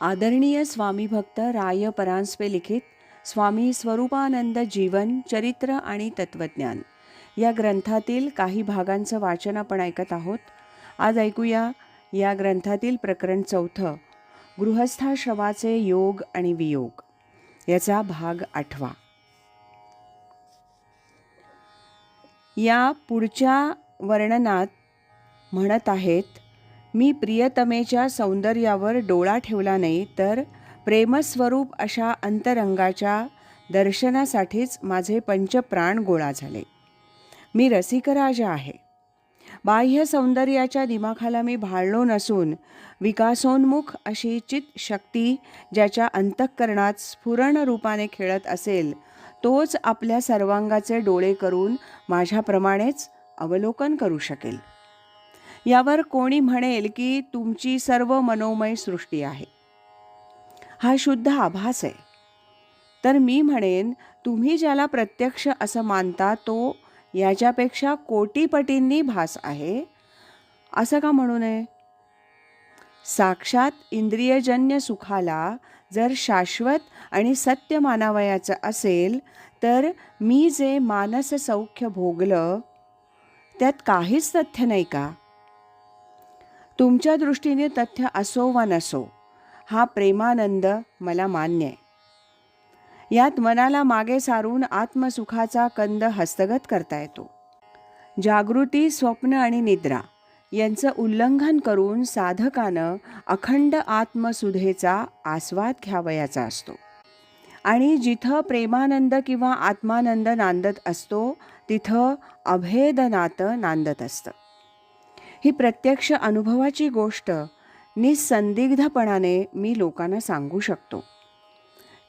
आदरणीय स्वामी भक्त राय परांजपे लिखित स्वामी स्वरूपानंद जीवन चरित्र आणि तत्वज्ञान या ग्रंथातील काही भागांचं वाचन आपण ऐकत आहोत. आज ऐकूया या ग्रंथातील प्रकरण चौथं गृहस्थाश्रमाचे योग आणि वियोग. याचा भाग आठवा. या पुढच्या वर्णनात म्हणत आहेत मी प्रियतमेच्या सौंदर्यावर डोळा ठेवला नाही तर प्रेमस्वरूप अशा अंतरंगाच्या दर्शनासाठीच माझे पंचप्राण गोळा झाले. मी रसिकराजा आहे. बाह्य सौंदर्याच्या दिमाखाला मी भाळलो नसून विकासोन्मुख अशी चित शक्ती ज्याच्या अंतःकरणात स्फुरण रूपाने खेळत असेल तोच आपल्या सर्वांगाचे डोळे करून माझ्याप्रमाणेच अवलोकन करू शकेल. यावर कोणी म्हणेल की तुमची सर्व मनोमय सृष्टी आहे. हा शुद्ध आभास आहे. तर मी म्हणेन तुम्ही ज्याला प्रत्यक्ष असं मानता तो याच्यापेक्षा कोटीपटींनी भास आहे. असं का म्हणू नये? साक्षात इंद्रियजन्य सुखाला जर शाश्वत आणि सत्य मानावयाचं असेल तर मी जे मानस सौख्य भोगलं त्यात काहीच तथ्य नाही का? तुमच्या दृष्टीने तथ्य असो वा नसो हा प्रेमानंद मला मान्य आहे. यात मनाला मागे सारून आत्मसुखाचा कंद हस्तगत करता येतो. जागृती स्वप्न आणि निद्रा यांचं उल्लंघन करून साधकानं अखंड आत्मसुधेचा आस्वाद घ्यावयाचा असतो. आणि जिथं प्रेमानंद किंवा आत्मानंद नांदत असतो तिथं अभेद नातं नांदत असतं. ही प्रत्यक्ष अनुभवाची गोष्ट निसंदिग्धपणाने मी लोकांना सांगू शकतो.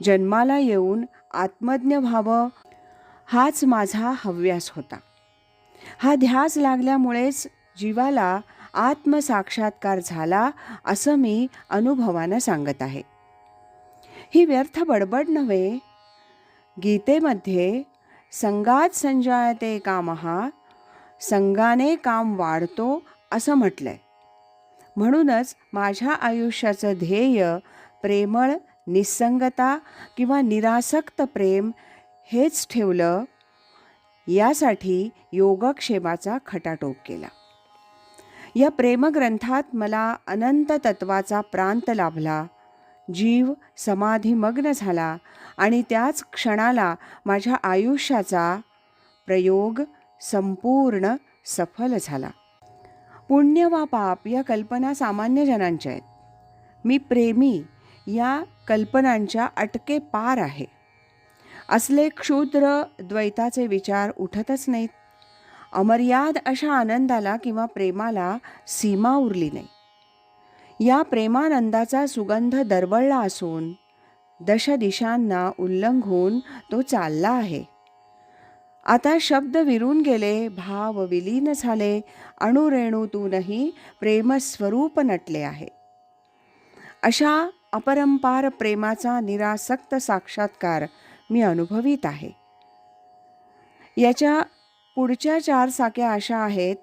जन्माला येऊन आत्मज्ञ व्हावं हाच माझा हव्यास होता. हा ध्यास लागल्यामुळेच जीवाला आत्मसाक्षात्कार झाला असं मी अनुभवानं सांगत आहे. ही व्यर्थ बडबड नव्हे. गीतेमध्ये संगात संजायते कामहा संगाने काम वाढतो असं म्हटलंय. म्हणूनच माझ्या आयुष्याचं ध्येय प्रेमळ निसंगता किंवा निरासक्त प्रेम हेच ठेवलं यासाठी योगक्षेमाचा खटाटोप केला. या प्रेमग्रंथात मला अनंत तत्वाचा प्रांत लाभला जीव समाधीमग्न झाला आणि त्याच क्षणाला माझ्या आयुष्याचा प्रयोग संपूर्ण सफल झाला. पुण्य वा पाप या कल्पना सामान्य जनांच्या आहेत. मी प्रेमी या कल्पनांच्या अटके पार आहे. असले क्षुद्र द्वैताचे विचार उठतच नाहीत. अमर्याद अशा आनंदाला किंवा प्रेमाला सीमा उरली नाही. या प्रेमानंदाचा सुगंध दरवळला असून दश दिशांना उल्लंघून तो चालला आहे. आता शब्द विरून गेले भाव विलीन झाले अणुरेणूतूनही प्रेमस्वरूप नटले आहे. अशा अपरंपार प्रेमाचा निरासक्त साक्षात्कार मी अनुभवित आहे. याच्या पुढच्या चार साक्या अशा आहेत.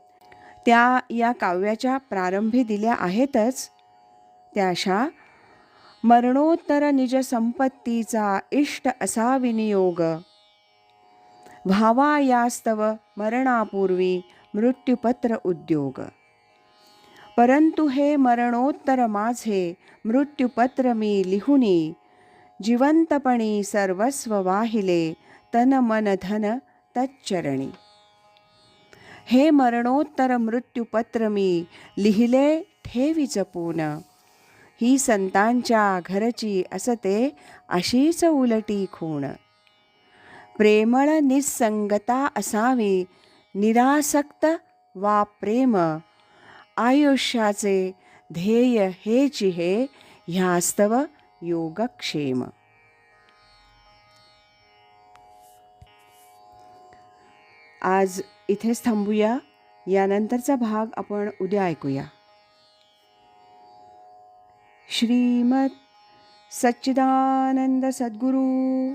त्या या काव्याच्या प्रारंभी दिल्या आहेतच. त्या अशा मरणोत्तर निज संपत्तीचा इष्ट असा विनियोग भावा यास्तव मरणापूर्वी मृत्युपत्र उद्योग. परंतु हे मरणोत्तर माझे मृत्युपत्र मी लिहुनी जिवंतपणी सर्वस्व वाहिले तन मन धन तच्चरणी. हे मरणोत्तर मृत्युपत्र मी लिहिले ठेवी जपून ही संतांच्या घरची असते अशीच उलटी खूण. प्रेमळ निसंगता असावी. निरासक्त वा प्रेम. आयुष्याचे ध्येय हे हे ह्यास्तव योगक्षेम. आज इथेच थांबूया. यानंतरचा भाग आपण उद्या ऐकूया. श्रीमत सच्चिदानंद सद्गुरू